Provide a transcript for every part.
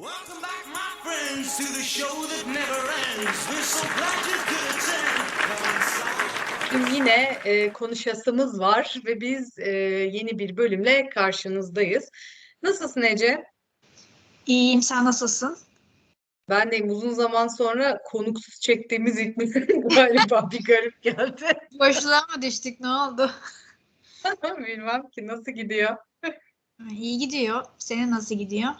Welcome back, my friends, to the show that never ends. We're so glad you could attend. Bugün yine e, konuşasımız var ve biz e, yeni bir bölümle karşınızdayız. Nasılsın Ece? İyiyim, sen nasılsın? Ben de uzun zaman sonra konuksuz çektiğimiz ilk galiba bir garip geldi. Boşluğa mı düştük, ne oldu? Bilmem ki nasıl gidiyor. İyi gidiyor. Senin nasıl gidiyor?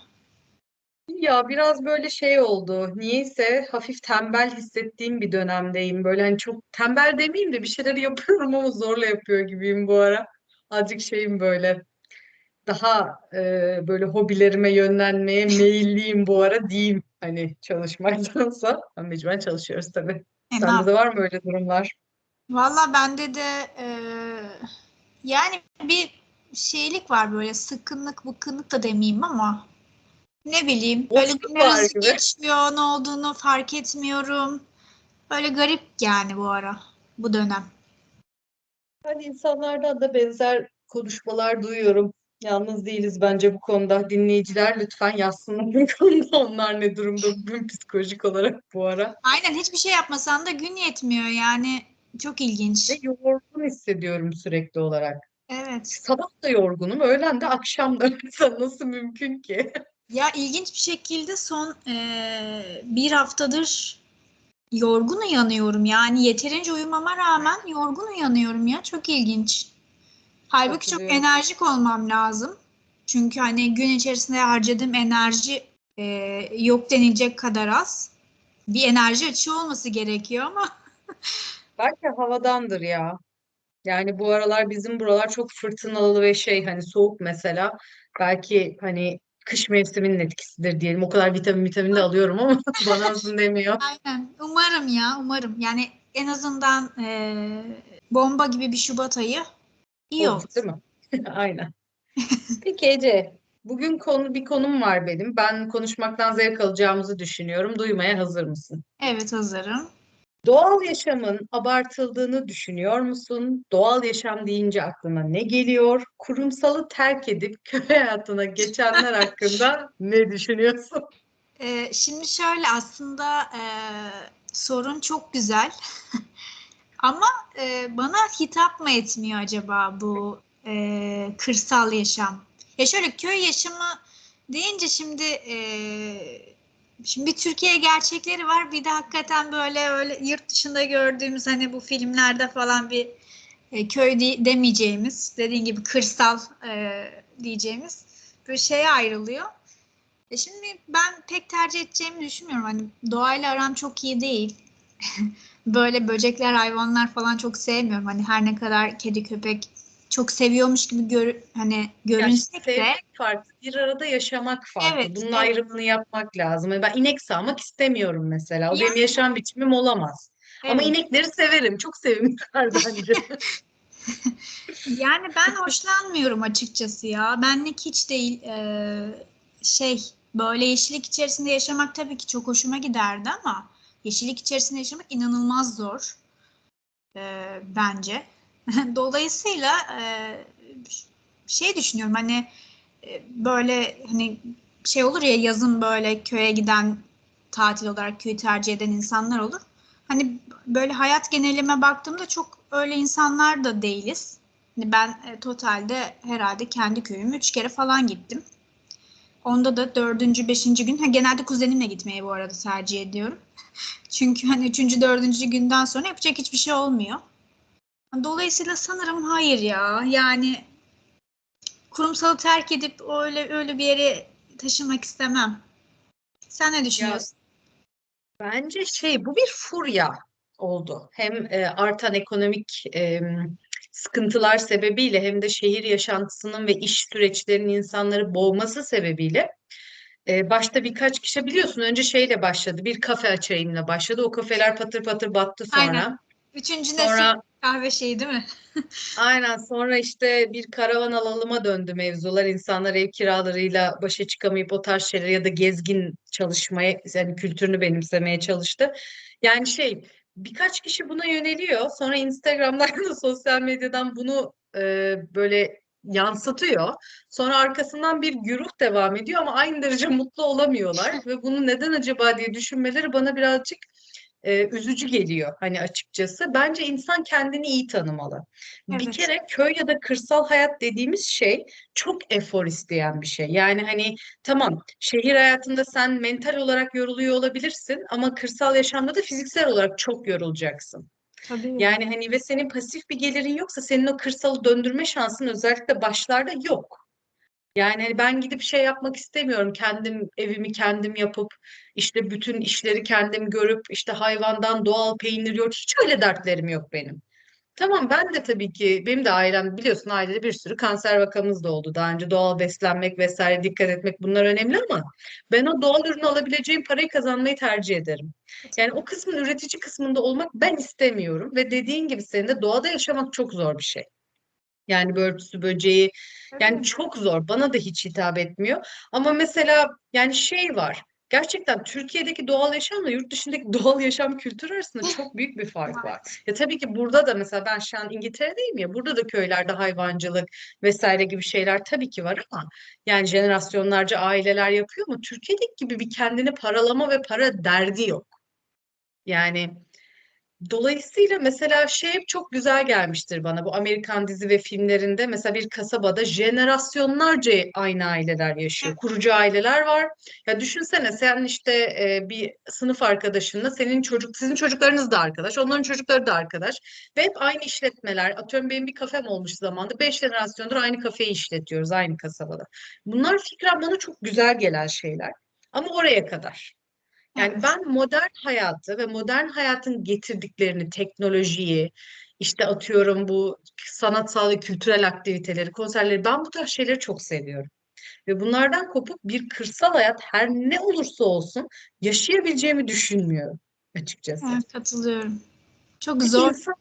Ya biraz böyle şey oldu. Niyeyse hafif tembel hissettiğim bir dönemdeyim. Böyle hani çok tembel demeyeyim de bir şeyler yapıyorum ama zorla yapıyor gibiyim bu ara. Azıcık şeyim böyle. Daha e, böyle hobilerime yönlenmeye meyilliyim bu ara diyeyim. Hani çalışmaktansa. Ama mecburen çalışıyoruz tabii. E, Sende de var mı öyle durumlar? Valla bende de eee, yani bir şeylik var böyle sıkkınlık bıkkınlık da demeyeyim ama ne bileyim böyle Boşluk günler var hızlı gibi. geçiyor ne olduğunu fark etmiyorum. Böyle garip yani bu ara bu dönem. Hani insanlardan da benzer konuşmalar duyuyorum. Yalnız değiliz bence bu konuda. Dinleyiciler lütfen yazsınlar bu konuda onlar ne durumda bugün psikolojik olarak bu ara. Aynen hiçbir şey yapmasan da gün yetmiyor yani çok ilginç. Ve yorgun hissediyorum sürekli olarak. Evet. Sabah da yorgunum, öğlen de akşam da. Nasıl mümkün ki? Ya ilginç bir şekilde son eee, bir haftadır yorgun uyanıyorum. Yani yeterince uyumama rağmen yorgun uyanıyorum ya. Çok ilginç. Halbuki çok enerjik olmam lazım. Çünkü hani gün içerisinde harcadığım enerji eee, yok denilecek kadar az. Bir enerji açığı olması gerekiyor ama Belki havadandır ya. Yani bu aralar bizim buralar çok fırtınalı ve şey hani soğuk mesela. Belki hani kış mevsiminin etkisidir diyelim. O kadar vitamin vitamin de alıyorum ama bana azın demiyor. aynen umarım ya umarım. Yani en azından eee, bomba gibi bir Şubat ayı iyi olur. değil mi? Aynen. Peki Ece, bugün konu bir konum var benim. Ben konuşmaktan zevk alacağımızı düşünüyorum. Duymaya hazır mısın? Evet hazırım. Doğal yaşamın abartıldığını düşünüyor musun? Doğal yaşam deyince aklına ne geliyor? Kurumsalı terk edip köy hayatına geçenler hakkında ne düşünüyorsun? Ee, şimdi şöyle aslında e, sorun çok güzel ama e, bana hitap mı etmiyor acaba bu e, kırsal yaşam? Ya şöyle köy yaşamı deyince şimdi e, şimdi bir Türkiye gerçekleri var bir de hakikaten böyle öyle yurt dışında gördüğümüz hani bu filmlerde falan bir e, köy de- demeyeceğimiz dediğin gibi kırsal e, diyeceğimiz bir şeye ayrılıyor. E şimdi ben pek tercih edeceğimi düşünmüyorum. Hani doğayla aram çok iyi değil. Böyle böcekler, hayvanlar falan çok sevmiyorum. Hani her ne kadar kedi, köpek çok seviyormuş gibi gör, hani görünsek de farklı, bir arada yaşamak farklı. Evet, Bunun evet. ayrımını yapmak lazım. Ben inek sağmak istemiyorum mesela. O benim Yani. yaşam biçimim olamaz. Ama evet. inekleri severim. Çok sevimliler bence. Yani ben hoşlanmıyorum açıkçası ya. Benlik hiç değil. Ee, şey böyle yeşillik içerisinde yaşamak tabii ki çok hoşuma giderdi ama yeşillik içerisinde yaşamak inanılmaz zor ee, bence. Dolayısıyla e, şey düşünüyorum hani böyle hani şey olur ya yazın böyle köye giden tatil olarak köyü tercih eden insanlar olur. Hani böyle hayat genelime baktığımda çok öyle insanlar da değiliz. Hani ben e, totalde herhalde kendi köyüme üç kere falan gittim. Onda da dördüncü, beşinci gün, ha, genelde kuzenimle gitmeyi bu arada tercih ediyorum. Çünkü hani üçüncü, dördüncü günden sonra yapacak hiçbir şey olmuyor. Dolayısıyla sanırım hayır ya. Yani kurumsalı terk edip öyle öyle bir yere taşınmak istemem. Sen ne düşünüyorsun? Bence şey bu bir furya oldu. Hem e, artan ekonomik e, sıkıntılar sebebiyle hem de şehir yaşantısının ve iş süreçlerinin insanları boğması sebebiyle e, başta birkaç kişi biliyorsun önce şeyle başladı. Bir kafe açayımla başladı. O kafeler patır patır battı sonra. Aynen. Üçüncü nesil Sonra kahve şeyi değil mi? aynen sonra işte bir karavan alalıma döndü mevzular. İnsanlar ev kiralarıyla başa çıkamayıp o tarz şeyler ya da gezgin çalışmaya yani kültürünü benimsemeye çalıştı. Yani şey birkaç kişi buna yöneliyor. Sonra Instagram'dan da sosyal medyadan bunu e, böyle yansıtıyor. Sonra arkasından bir güruh devam ediyor ama aynı derece mutlu olamıyorlar ve bunu neden acaba diye düşünmeleri bana birazcık e, üzücü geliyor hani açıkçası. Bence insan kendini iyi tanımalı. Bir Evet. kere köy ya da kırsal hayat dediğimiz şey çok efor isteyen bir şey. Yani hani tamam şehir hayatında sen mental olarak yoruluyor olabilirsin ama kırsal yaşamda da fiziksel olarak çok yorulacaksın. Tabii. Yani hani ve senin pasif bir gelirin yoksa senin o kırsalı döndürme şansın özellikle başlarda yok. Yani hani ben gidip şey yapmak istemiyorum. Kendim evimi kendim yapıp işte bütün işleri kendim görüp işte hayvandan doğal peynir yoğurt hiç öyle dertlerim yok benim. Tamam ben de tabii ki benim de ailem biliyorsun ailede bir sürü kanser vakamız da oldu. Daha önce doğal beslenmek vesaire dikkat etmek bunlar önemli ama ben o doğal ürünü alabileceğim parayı kazanmayı tercih ederim. Yani o kısmın üretici kısmında olmak ben istemiyorum ve dediğin gibi senin de doğada yaşamak çok zor bir şey. Yani börtüsü böceği yani çok zor. Bana da hiç hitap etmiyor. Ama mesela yani şey var. Gerçekten Türkiye'deki doğal yaşamla yurt dışındaki doğal yaşam kültürü arasında çok büyük bir fark var. Ya tabii ki burada da mesela ben şu an İngiltere'deyim ya burada da köylerde hayvancılık vesaire gibi şeyler tabii ki var ama yani jenerasyonlarca aileler yapıyor ama Türkiye'deki gibi bir kendini paralama ve para derdi yok. Yani Dolayısıyla mesela şey hep çok güzel gelmiştir bana bu Amerikan dizi ve filmlerinde mesela bir kasabada jenerasyonlarca aynı aileler yaşıyor. Kurucu aileler var. Ya düşünsene sen işte e, bir sınıf arkadaşınla senin çocuk sizin çocuklarınız da arkadaş, onların çocukları da arkadaş ve hep aynı işletmeler. Atıyorum benim bir kafem olmuş zamanda beş jenerasyondur aynı kafeyi işletiyoruz aynı kasabada. Bunlar fikren bana çok güzel gelen şeyler. Ama oraya kadar. Yani Evet. ben modern hayatı ve modern hayatın getirdiklerini, teknolojiyi, işte atıyorum bu sanatsal ve kültürel aktiviteleri, konserleri, ben bu tarz şeyleri çok seviyorum. Ve bunlardan kopup bir kırsal hayat her ne olursa olsun yaşayabileceğimi düşünmüyorum açıkçası. Evet, katılıyorum. Çok Peki zor. insan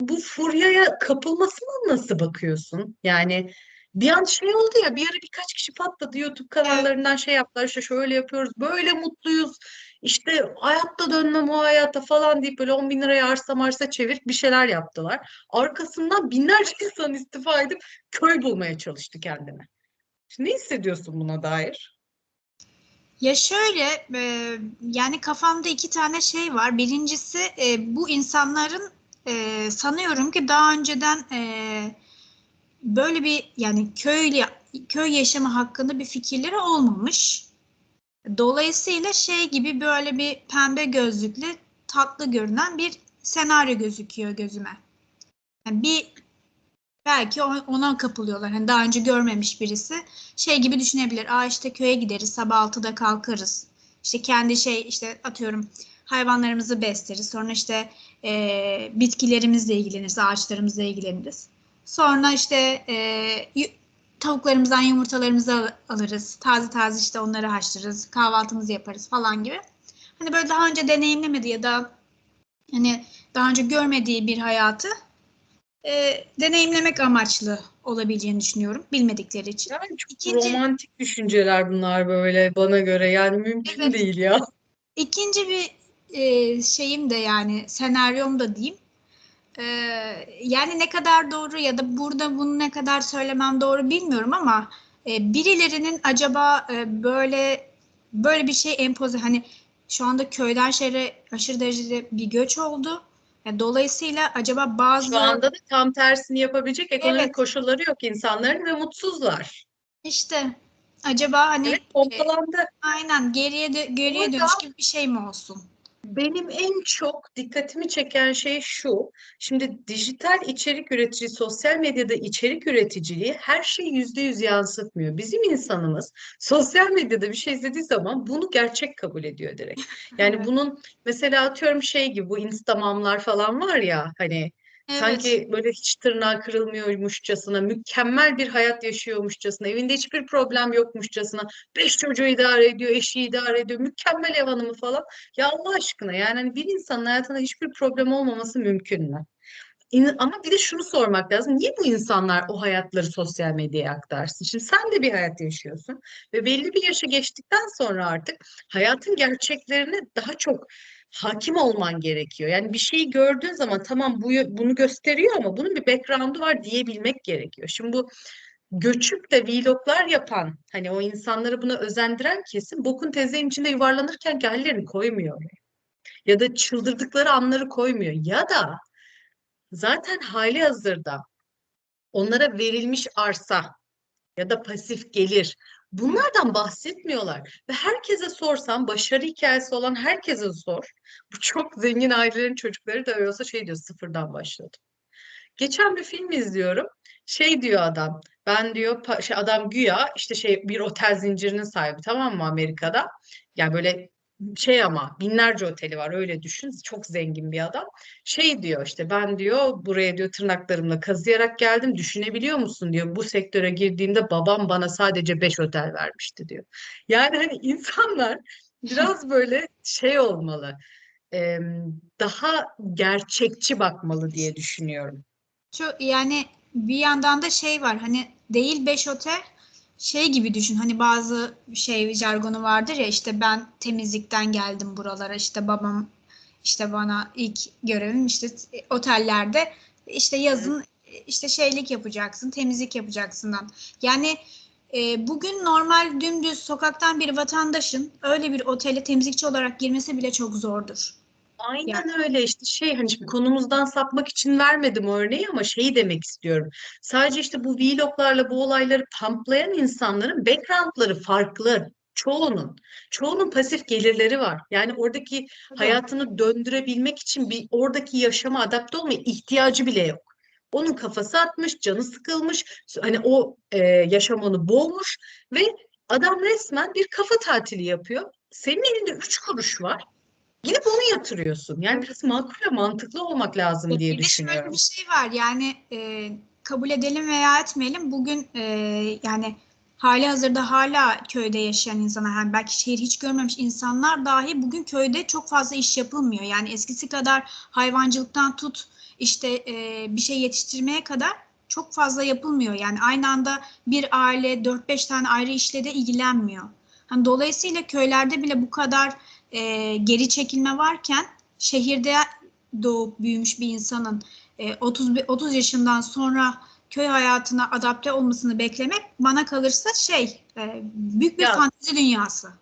bu furyaya kapılmasına nasıl bakıyorsun? Yani bir an şey oldu ya bir ara birkaç kişi patladı YouTube kanallarından şey yaptılar işte şöyle yapıyoruz böyle mutluyuz işte hayatta dönmem o hayata falan deyip böyle 10 bin liraya arsa marsa çevirip bir şeyler yaptılar. Arkasından binlerce insan istifa edip köy bulmaya çalıştı kendine. Şimdi ne hissediyorsun buna dair? Ya şöyle, e, yani kafamda iki tane şey var. Birincisi e, bu insanların e, sanıyorum ki daha önceden e, böyle bir yani köy köy yaşamı hakkında bir fikirleri olmamış. Dolayısıyla şey gibi böyle bir pembe gözlüklü tatlı görünen bir senaryo gözüküyor gözüme. Yani bir belki ona kapılıyorlar. Hani daha önce görmemiş birisi şey gibi düşünebilir. Aa işte köye gideriz, sabah 6'da kalkarız. İşte kendi şey işte atıyorum hayvanlarımızı besleriz. Sonra işte eee, bitkilerimizle ilgileniriz, ağaçlarımızla ilgileniriz. Sonra işte yu- tavuklarımızdan yumurtalarımızı al- alırız. Taze taze işte onları haşlarız, kahvaltımızı yaparız falan gibi. Hani böyle daha önce deneyimlemedi ya da hani daha önce görmediği bir hayatı e, deneyimlemek amaçlı olabileceğini düşünüyorum bilmedikleri için. Yani çok İkinci- romantik düşünceler bunlar böyle bana göre yani mümkün Evet. değil ya. İkinci bir e, şeyim de yani senaryom da diyeyim. E, yani ne kadar doğru ya da burada bunu ne kadar söylemem doğru bilmiyorum ama e, birilerinin acaba e, böyle böyle bir şey empoze hani şu anda köyden şehre aşırı derecede bir göç oldu. Yani dolayısıyla acaba bazı Şu anda da tam tersini yapabilecek ekonomik Evet. koşulları yok insanların ve mutsuzlar. işte acaba hani Evet, pompalandı. Aynen geriye de geriye dönüş gibi bir şey mi olsun? Benim en çok dikkatimi çeken şey şu. Şimdi dijital içerik üretici, sosyal medyada içerik üreticiliği her şeyi yüzde yüz yansıtmıyor. Bizim insanımız sosyal medyada bir şey izlediği zaman bunu gerçek kabul ediyor direkt. Yani bunun mesela atıyorum şey gibi bu Instamamlar falan var ya hani Evet. Sanki böyle hiç tırnağı kırılmıyormuşçasına, mükemmel bir hayat yaşıyormuşçasına, evinde hiçbir problem yokmuşçasına, beş çocuğu idare ediyor, eşi idare ediyor, mükemmel ev hanımı falan. Ya Allah aşkına yani hani bir insanın hayatında hiçbir problem olmaması mümkün mü? Ama bir de şunu sormak lazım. Niye bu insanlar o hayatları sosyal medyaya aktarsın? Şimdi sen de bir hayat yaşıyorsun ve belli bir yaşa geçtikten sonra artık hayatın gerçeklerine daha çok hakim olman gerekiyor. Yani bir şeyi gördüğün zaman tamam bu bunu gösteriyor ama bunun bir background'u var diyebilmek gerekiyor. Şimdi bu göçüp de vloglar yapan hani o insanları buna özendiren kesim bokun tezgahın içinde yuvarlanırken hallerini koymuyor. Ya da çıldırdıkları anları koymuyor. Ya da zaten hali hazırda onlara verilmiş arsa ya da pasif gelir bunlardan bahsetmiyorlar. Ve herkese sorsan başarı hikayesi olan herkese sor. Bu çok zengin ailelerin çocukları da olsa şey diyor sıfırdan başladı. Geçen bir film izliyorum. Şey diyor adam. Ben diyor şey, adam güya işte şey bir otel zincirinin sahibi tamam mı Amerika'da? Yani böyle şey ama binlerce oteli var öyle düşün. Çok zengin bir adam. Şey diyor işte ben diyor buraya diyor tırnaklarımla kazıyarak geldim. Düşünebiliyor musun diyor. Bu sektöre girdiğimde babam bana sadece 5 otel vermişti diyor. Yani hani insanlar biraz böyle şey olmalı. daha gerçekçi bakmalı diye düşünüyorum. Şu yani bir yandan da şey var hani değil 5 otel şey gibi düşün hani bazı şey jargonu vardır ya işte ben temizlikten geldim buralara işte babam işte bana ilk görevim işte otellerde işte yazın işte şeylik yapacaksın temizlik yapacaksından yani e, bugün normal dümdüz sokaktan bir vatandaşın öyle bir otele temizlikçi olarak girmesi bile çok zordur. Aynen öyle işte şey hani şimdi konumuzdan sapmak için vermedim örneği ama şeyi demek istiyorum. Sadece işte bu vloglarla bu olayları pamplayan insanların backgroundları farklı. Çoğunun. Çoğunun pasif gelirleri var. Yani oradaki hayatını döndürebilmek için bir oradaki yaşama adapte olmaya ihtiyacı bile yok. Onun kafası atmış, canı sıkılmış, hani o e, yaşam onu boğmuş ve adam resmen bir kafa tatili yapıyor. Senin elinde üç kuruş var. Gidip onu yatırıyorsun. Yani biraz makul ve mantıklı olmak lazım diye Bir de şöyle düşünüyorum. bir şey var yani e, kabul edelim veya etmeyelim bugün e, yani hali hazırda hala köyde yaşayan insanlar yani belki şehir hiç görmemiş insanlar dahi bugün köyde çok fazla iş yapılmıyor. Yani eskisi kadar hayvancılıktan tut işte e, bir şey yetiştirmeye kadar çok fazla yapılmıyor. Yani aynı anda bir aile 4-5 tane ayrı işle de ilgilenmiyor. Hani dolayısıyla köylerde bile bu kadar e, geri çekilme varken şehirde doğup büyümüş bir insanın e, 30 bi- 30 yaşından sonra köy hayatına adapte olmasını beklemek bana kalırsa şey e, büyük bir Ya- fantezi dünyası.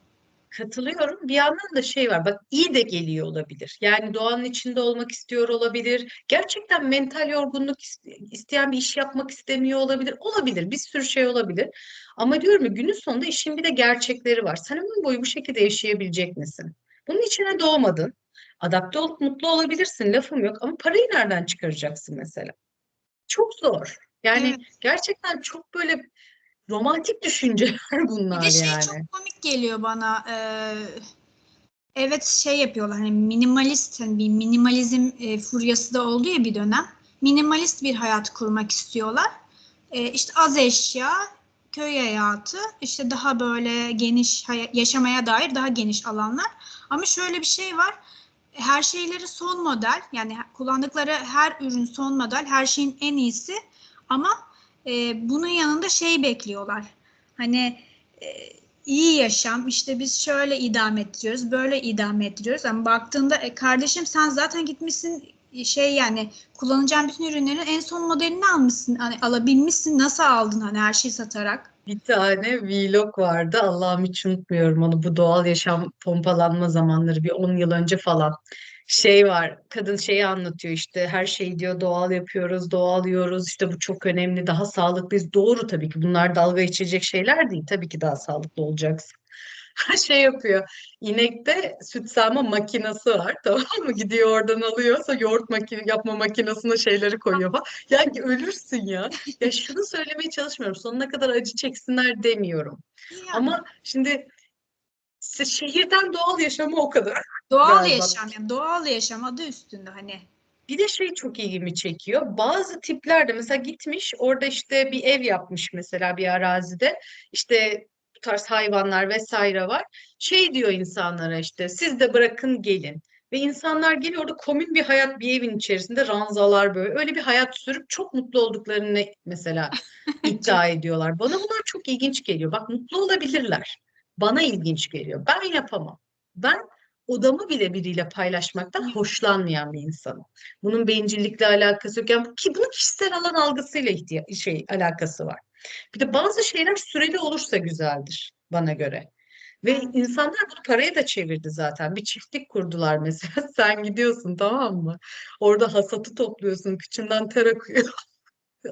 Katılıyorum. Bir yandan da şey var. Bak iyi de geliyor olabilir. Yani doğanın içinde olmak istiyor olabilir. Gerçekten mental yorgunluk iste- isteyen bir iş yapmak istemiyor olabilir. Olabilir. Bir sürü şey olabilir. Ama diyorum ya günün sonunda işin bir de gerçekleri var. Sen ömür boyu bu şekilde yaşayabilecek misin? Bunun içine doğmadın. Adapte olup mutlu olabilirsin. Lafım yok. Ama parayı nereden çıkaracaksın mesela? Çok zor. Yani Evet. gerçekten çok böyle romantik düşünceler Bir bunlar de şey yani. çok komik geliyor bana. e, evet şey yapıyorlar hani minimalist hani bir minimalizm e, furyası da oldu ya bir dönem. Minimalist bir hayat kurmak istiyorlar. E, işte az eşya, köy hayatı, işte daha böyle geniş yaşamaya dair daha geniş alanlar. Ama şöyle bir şey var. Her şeyleri son model yani kullandıkları her ürün son model, her şeyin en iyisi ama e, bunun yanında şey bekliyorlar. Hani e, iyi yaşam işte biz şöyle idame ettiriyoruz, böyle idame ettiriyoruz. Ama baktığında e, kardeşim sen zaten gitmişsin şey yani kullanacağın bütün ürünlerin en son modelini almışsın. Hani alabilmişsin. Nasıl aldın hani her şeyi satarak? Bir tane vlog vardı. Allah'ım hiç unutmuyorum onu. Bu doğal yaşam pompalanma zamanları bir 10 yıl önce falan. Şey var. Kadın şeyi anlatıyor işte her şeyi diyor doğal yapıyoruz, doğal yiyoruz. İşte bu çok önemli. Daha sağlıklıyız. Doğru tabii ki. Bunlar dalga geçecek şeyler değil. Tabii ki daha sağlıklı olacaksın. Şey yapıyor. İnekte süt sağma makinesi var. Tamam mı? Gidiyor oradan alıyorsa yoğurt makine yapma makinesine şeyleri koyuyor falan. Ya ölürsün ya. Ya şunu söylemeye çalışmıyorum. Sonuna kadar acı çeksinler demiyorum. Yani Ama şimdi şehirden doğal yaşamı o kadar. doğal galiba. yaşam yani doğal yaşam adı üstünde hani. Bir de şey çok ilgimi çekiyor. Bazı tipler de mesela gitmiş orada işte bir ev yapmış mesela bir arazide. İşte bu tarz hayvanlar vesaire var. Şey diyor insanlara işte siz de bırakın gelin. Ve insanlar geliyor orada komün bir hayat bir evin içerisinde ranzalar böyle öyle bir hayat sürüp çok mutlu olduklarını mesela iddia ediyorlar. Bana bunlar çok ilginç geliyor. Bak mutlu olabilirler. Bana ilginç geliyor. Ben yapamam. Ben odamı bile biriyle paylaşmaktan hoşlanmayan bir insanım. Bunun bencillikle alakası yok. Yani ki bunun kişisel alan algısıyla ihtiya- şey alakası var. Bir de bazı şeyler süreli olursa güzeldir bana göre. Ve insanlar bunu paraya da çevirdi zaten. Bir çiftlik kurdular mesela. Sen gidiyorsun tamam mı? Orada hasatı topluyorsun, kıçından ter akıyor.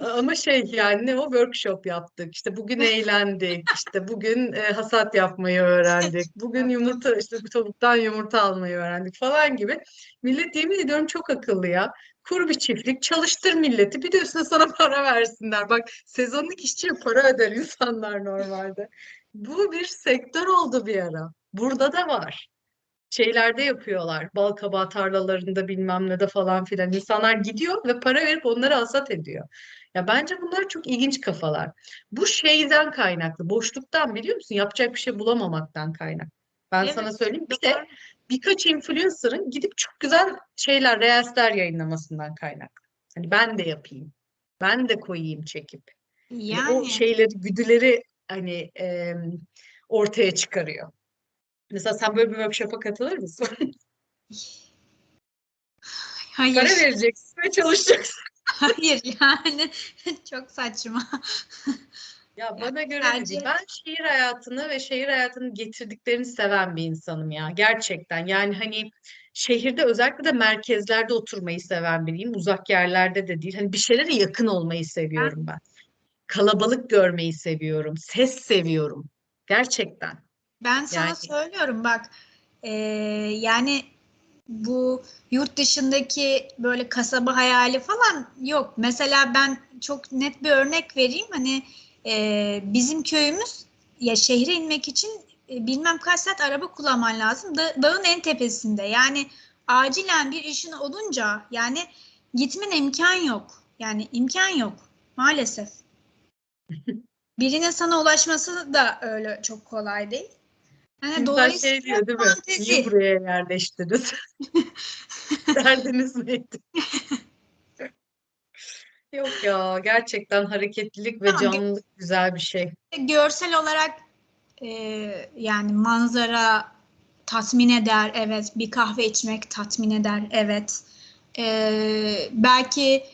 Ama şey yani ne o workshop yaptık. İşte bugün eğlendik. İşte bugün e, hasat yapmayı öğrendik. Bugün yumurta işte tavuktan yumurta almayı öğrendik falan gibi. Millet yemin ediyorum çok akıllı ya. Kur bir çiftlik, çalıştır milleti. Bir de üstüne sana para versinler. Bak sezonluk işçiye para öder insanlar normalde. Bu bir sektör oldu bir ara. Burada da var. Şeylerde yapıyorlar. Bal kabağı tarlalarında bilmem ne de falan filan. İnsanlar gidiyor ve para verip onları hasat ediyor. Ya bence bunlar çok ilginç kafalar. Bu şeyden kaynaklı, boşluktan biliyor musun? Yapacak bir şey bulamamaktan kaynaklı. Ben Evet, sana söyleyeyim. Bir de birkaç influencer'ın gidip çok güzel şeyler, reelsler yayınlamasından kaynaklı. Hani ben de yapayım. Ben de koyayım çekip. Hani o Yani şeyleri, güdüleri hani em, ortaya çıkarıyor. Mesela sen böyle bir workshop'a katılır mısın? hayır. Para vereceksin ve çalışacaksın. Hayır yani çok saçma. Ya bana göre değil. Ben şehir hayatını ve şehir hayatının getirdiklerini seven bir insanım ya. Gerçekten. Yani hani şehirde özellikle de merkezlerde oturmayı seven biriyim. Uzak yerlerde de değil. Hani bir şeylere yakın olmayı seviyorum ben. Kalabalık görmeyi seviyorum. Ses seviyorum. Gerçekten. Ben sana Yani- söylüyorum bak eee, yani bu yurt dışındaki böyle kasaba hayali falan yok. Mesela ben çok net bir örnek vereyim. Hani eee, bizim köyümüz ya şehre inmek için e, bilmem kaç saat araba kullanman lazım. Da- dağın en tepesinde. Yani acilen bir işin olunca yani gitmen imkan yok. Yani imkan yok maalesef. Birinin sana ulaşması da öyle çok kolay değil. Yani dolayısıyla şey diyor değil mi? fantezi. Niye buraya yerleştiniz? Derdiniz neydi? Yok ya gerçekten hareketlilik ve Tamam, gö- canlılık güzel bir şey. Görsel olarak e, yani manzara tatmin eder, evet. Bir kahve içmek tatmin eder, evet. E, belki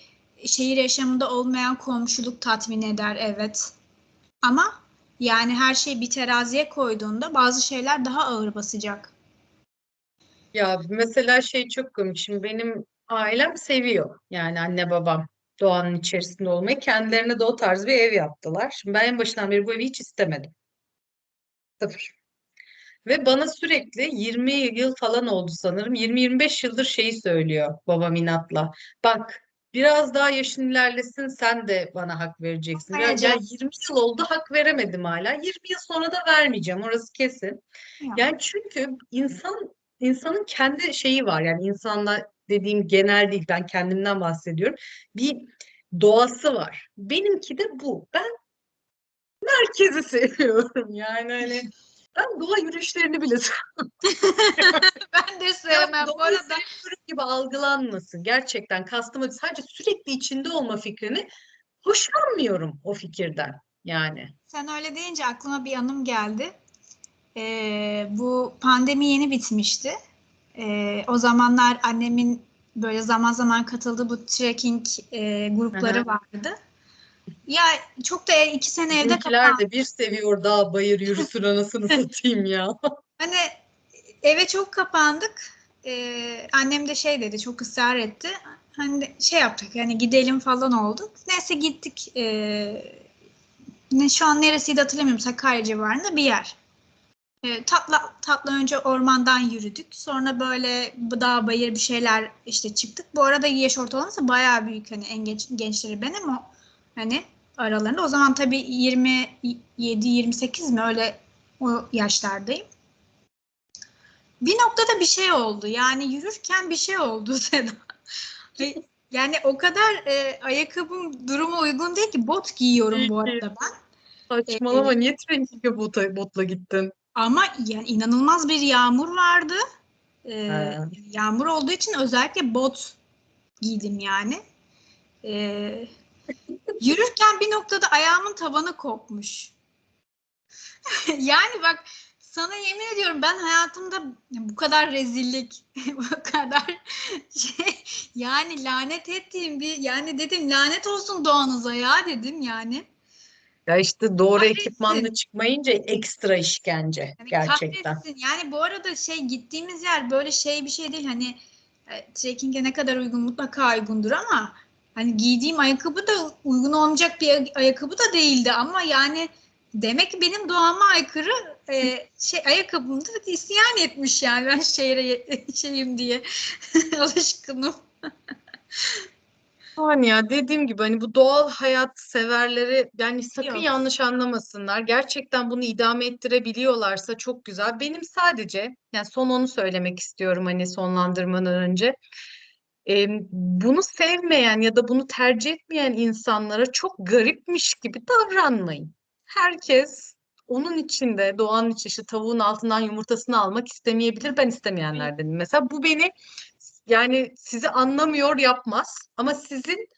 şehir yaşamında olmayan komşuluk tatmin eder, evet. Ama yani her şeyi bir teraziye koyduğunda bazı şeyler daha ağır basacak. Ya mesela şey çok komik. Şimdi benim ailem seviyor. Yani anne babam doğanın içerisinde olmayı. Kendilerine de o tarz bir ev yaptılar. Şimdi ben en başından beri bu evi hiç istemedim. Sıfır. Ve bana sürekli 20 yıl falan oldu sanırım. 20-25 yıldır şeyi söylüyor babam inatla. Bak biraz daha yaşın ilerlesin sen de bana hak vereceksin. Ya, ya Vereceğim. 20 yıl oldu hak veremedim hala. 20 yıl sonra da vermeyeceğim orası kesin. Ya. Yani çünkü insan insanın kendi şeyi var. Yani insanla dediğim genel değil ben kendimden bahsediyorum. Bir doğası var. Benimki de bu. Ben merkezi seviyorum. Yani hani ben doğa yürüyüşlerini bile Ben de sevmem. Bu arada gibi algılanmasın. Gerçekten kastım sadece sürekli içinde olma fikrini hoşlanmıyorum o fikirden. Yani. Sen öyle deyince aklıma bir anım geldi. Ee, bu pandemi yeni bitmişti. Ee, o zamanlar annemin böyle zaman zaman katıldığı bu trekking e, grupları Aha. vardı. Ya çok da iki sene evde kapandık. de bir seviyor dağ bayır yürüsün anasını satayım ya. Hani eve çok kapandık. Ee, annem de şey dedi, çok ısrar etti. Hani şey yaptık, yani gidelim falan olduk. Neyse gittik. Ee, ne şu an neresiydi hatırlamıyorum. Sakarya civarında bir yer. Ee, tatlı tatlı önce ormandan yürüdük. Sonra böyle dağ bayır bir şeyler işte çıktık. Bu arada yaş ortalaması bayağı büyük hani en genç, gençleri benim o hani aralarında. O zaman tabii 27 28 mi öyle o yaşlardayım. Bir noktada bir şey oldu. Yani yürürken bir şey oldu Seda. Yani o kadar e, ayakkabım duruma uygun değil ki bot giyiyorum bu arada ben. Saçmalama niye trekking'e bota, botla gittin? Ama yani inanılmaz bir yağmur vardı. Ee, yağmur olduğu için özellikle bot giydim yani. Ee, yürürken bir noktada ayağımın tabanı kopmuş. yani bak sana yemin ediyorum ben hayatımda bu kadar rezillik, bu kadar şey yani lanet ettiğim bir yani dedim lanet olsun doğanıza ya dedim yani. Ya işte doğru Kahretsin. ekipmanla çıkmayınca ekstra işkence Yani gerçekten. kahretsin. Yani bu arada şey gittiğimiz yer böyle şey bir şey değil. Hani e, trekking'e ne kadar uygun mutlaka uygundur ama hani giydiğim ayakkabı da uygun olmayacak bir ay- ayakkabı da değildi ama yani demek ki benim doğama aykırı e, şey ayakkabımda isyan etmiş yani ben şehre şeyim diye alışkınım. Yani ya dediğim gibi hani bu doğal hayat severleri yani sakın Yok. yanlış anlamasınlar. Gerçekten bunu idame ettirebiliyorlarsa çok güzel. Benim sadece yani son onu söylemek istiyorum hani sonlandırmadan önce. Ee, bunu sevmeyen ya da bunu tercih etmeyen insanlara çok garipmiş gibi davranmayın. Herkes onun içinde doğanın içi tavuğun altından yumurtasını almak istemeyebilir. Ben istemeyenlerdenim. Mesela bu beni yani sizi anlamıyor yapmaz ama sizin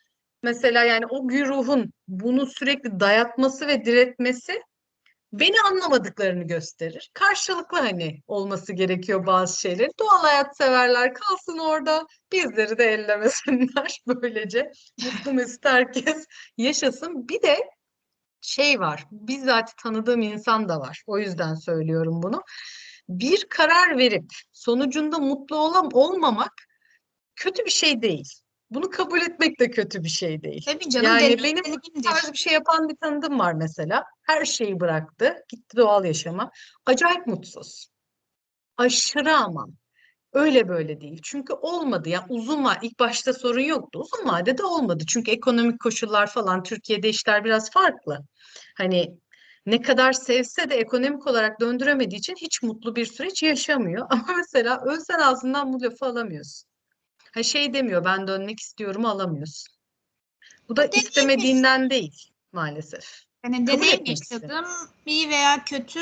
mesela yani o güruhun bunu sürekli dayatması ve diretmesi beni anlamadıklarını gösterir. Karşılıklı hani olması gerekiyor bazı şeyler. Doğal hayat severler kalsın orada. Bizleri de ellemesinler böylece. Mutlu mesut herkes yaşasın. Bir de şey var. Bizzat tanıdığım insan da var. O yüzden söylüyorum bunu. Bir karar verip sonucunda mutlu olam olmamak kötü bir şey değil. Bunu kabul etmek de kötü bir şey değil. Tabii canım Yani benim bu tarz bir şey yapan bir tanıdığım var mesela. Her şeyi bıraktı, gitti doğal yaşama. Acayip mutsuz. Aşırı ama. Öyle böyle değil. Çünkü olmadı. Ya uzun va ilk başta sorun yoktu. Uzun vadede olmadı. Çünkü ekonomik koşullar falan Türkiye'de işler biraz farklı. Hani ne kadar sevse de ekonomik olarak döndüremediği için hiç mutlu bir süreç yaşamıyor. Ama mesela ölsen ağzından bu lafı alamıyorsun. Ha şey demiyor ben dönmek istiyorum alamıyorsun. Bu da deneyim istemediğinden değil maalesef. Yani Kabul deneyim etmek yaşadım. iyi veya kötü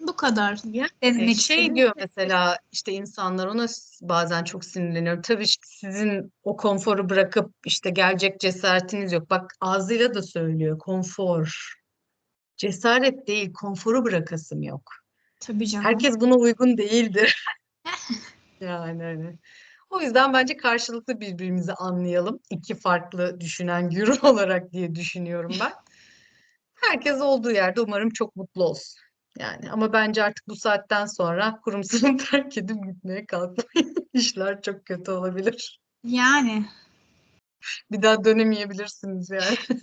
bu kadar. Yani Denemek şey istedim. diyor mesela işte insanlar ona s- bazen çok sinirleniyorum. Tabii işte sizin o konforu bırakıp işte gelecek cesaretiniz yok. Bak ağzıyla da söylüyor konfor. Cesaret değil, konforu bırakasım yok. Tabii canım. Herkes buna uygun değildir. Yani hani. O yüzden bence karşılıklı birbirimizi anlayalım. İki farklı düşünen güruh olarak diye düşünüyorum ben. Herkes olduğu yerde umarım çok mutlu olsun. Yani ama bence artık bu saatten sonra kurumsalı terk edip gitmeye kalkmayın. İşler çok kötü olabilir. Yani Bir daha dönemeyebilirsiniz yani.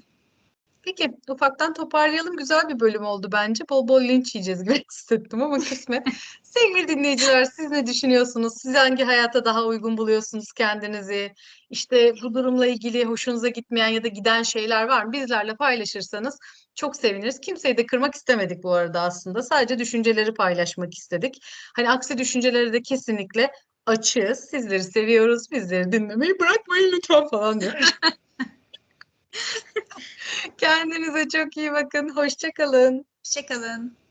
Peki ufaktan toparlayalım. Güzel bir bölüm oldu bence. Bol bol linç yiyeceğiz gibi hissettim ama kısmet. Sevgili dinleyiciler siz ne düşünüyorsunuz? Siz hangi hayata daha uygun buluyorsunuz kendinizi? İşte bu durumla ilgili hoşunuza gitmeyen ya da giden şeyler var mı? Bizlerle paylaşırsanız çok seviniriz. Kimseyi de kırmak istemedik bu arada aslında. Sadece düşünceleri paylaşmak istedik. Hani aksi düşünceleri de kesinlikle açığız. Sizleri seviyoruz. Bizleri dinlemeyi bırakmayın lütfen falan diyor. Kendinize çok iyi bakın. Hoşça kalın. hoşçakalın.